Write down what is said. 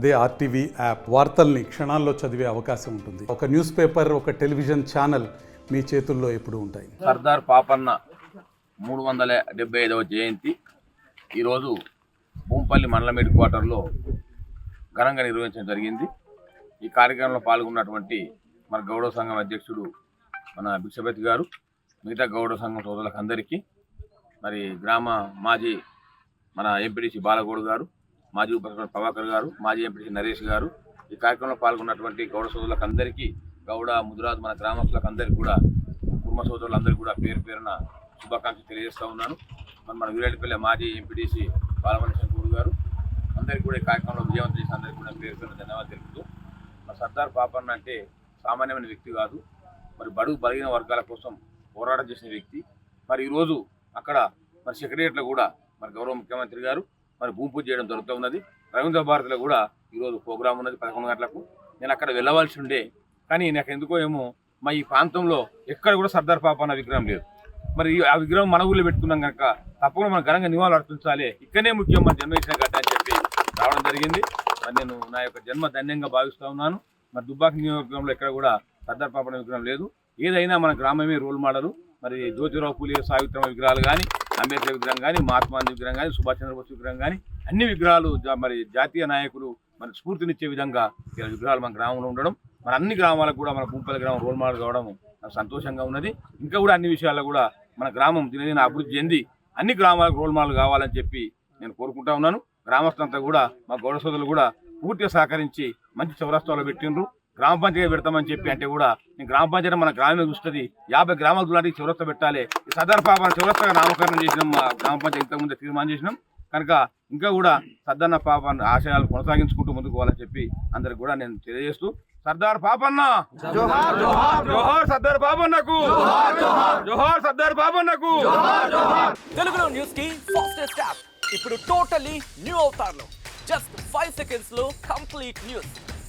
అదే RTV app వార్తల్ని క్షణాల్లో చదివే అవకాశం ఉంటుంది. ఒక న్యూస్ పేపర్ ఒక టెలివిజన్ ఛానల్ మీ చేతుల్లో ఎప్పుడు ఉంటాయి. సర్దార్ పాపన్న మూడు వందల డెబ్బై ఐదవ జయంతి. ఈరోజు భూంపల్లి మండలం హెడ్ క్వార్టర్లో ఘనంగా నిర్వహించడం జరిగింది. ఈ కార్యక్రమంలో పాల్గొన్నటువంటి మన గౌడవ సంఘం అధ్యక్షుడు మన భిక్షపతి గారు మిగతా గౌడవ సంఘం సోదరులకు అందరికీ మరి గ్రామ మాజీ మన ఎంపీడీసీ బాలగౌడ్ గారు మాజీ ఉప ప్రభాకర్ గారు మాజీ ఎంపీ నరేష్ గారు ఈ కార్యక్రమంలో పాల్గొన్నటువంటి గౌడ సోదరులకు అందరికీ గౌడ ముదిరాజు మన గ్రామస్తులకు అందరికీ కూడా కుటుంబ సోదరులందరికీ కూడా పేరు పేరున శుభాకాంక్షలు తెలియజేస్తూ ఉన్నాను. మన మన వీరేడుపల్లి మాజీ ఎంపీడీసీ బాలమణి శంకూరు గారు అందరికీ కూడా ఈ కార్యక్రమంలో విజయవంతం చేసిన అందరికీ కూడా పేరు పేరున ధన్యవాదాలు తెలుపుతూ మన సర్దార్ పాపన్న అంటే సామాన్యమైన వ్యక్తి కాదు మరి బడుగు బలిగిన వర్గాల కోసం పోరాటం చేసిన వ్యక్తి. మరి ఈరోజు అక్కడ మరి సెక్రటరియట్లో కూడా మరి గౌరవ ముఖ్యమంత్రి గారు మరి భూమి పూజ చేయడం జరుగుతూ ఉన్నది. రవీంద్ర భారతిలో కూడా ఈరోజు ప్రోగ్రాం ఉన్నది పదకొండు గంటలకు. నేను అక్కడ వెళ్ళవలసి ఉండే. కానీ నాకు ఎందుకో ఏమో మా ఈ ప్రాంతంలో ఎక్కడ కూడా సర్దార్ పాపన్న విగ్రహం లేదు. మరి ఆ విగ్రహం మన ఊళ్ళో పెట్టుకున్నాం కనుక తప్పకుండా మనం ఘనంగా నివాళులు అర్పించాలి. ఇక్కడనే ముఖ్యం మన జన్మ గడ్డ అని చెప్పి రావడం జరిగింది. మరి నేను నా యొక్క జన్మ ధన్యంగా భావిస్తూ ఉన్నాను. మరి దుబ్బాక నియోజకవర్గంలో ఎక్కడ కూడా సర్దార్ పాపన విగ్రహం లేదు. ఏదైనా మన గ్రామమే రోల్ మోడలు. మరి జ్యోతిరావు పూలే సావిత్రమ విగ్రహాలు కానీ అంబేద్కర్ విగ్రహం కానీ మహాత్మాంధీ విగ్రహం కానీ సుభాష్ చంద్రబోస్ విగ్రహం కానీ అన్ని విగ్రహాలు మరి జాతీయ నాయకులు మరి స్ఫూర్తినిచ్చే విధంగా ఇలా విగ్రహాలు మన గ్రామంలో ఉండడం మన అన్ని గ్రామాలకు కూడా మన భూపల్లి గ్రామం రోల్ మోడల్ కావడం సంతోషంగా ఉన్నది. ఇంకా కూడా అన్ని విషయాల్లో కూడా మన గ్రామం దినదిన అభివృద్ధి చెంది అన్ని గ్రామాలకు రోల్ మోడల్ కావాలని చెప్పి నేను కోరుకుంటా ఉన్నాను. గ్రామస్తులంతా కూడా మా గౌడ సోదరులు కూడా పూర్తిగా సహకరించి మంచి చౌరస్తాలో పెట్టిండ్రు. గ్రామ పంచాయతీ పెడతామని చెప్పి అంటే కూడా నేను గ్రామ పంచాయతీ మన గ్రామమే చూస్తుంది. యాభై గ్రామాల దూరానికి చౌరస్తా పెట్టాలి. ఈ సదర్ పాప చౌరస్తాగా నామకరణం చేసినాం మా గ్రామ పంచాయతీ ఇంతకుముందే తీర్మానం చేసినాం. కనుక ఇంకా కూడా సర్దార్ పాప ఆశయాలు కొనసాగించుకుంటూ ముందుకు పోవాలని చెప్పి అందరికి కూడా నేను తెలియజేస్తూ సర్దార్ పాపన్న! జోహార్ సర్దార్ పాపన్నకు! జోహార్ సర్దార్ పాపన్నకు! తెలుగులో న్యూస్కి ఫాస్టెస్ట్ యాప్ ఇప్పుడు టోటలీ న్యూ అవతార్లో జస్ట్ ఫైవ్ సెకండ్స్లో కంప్లీట్ న్యూస్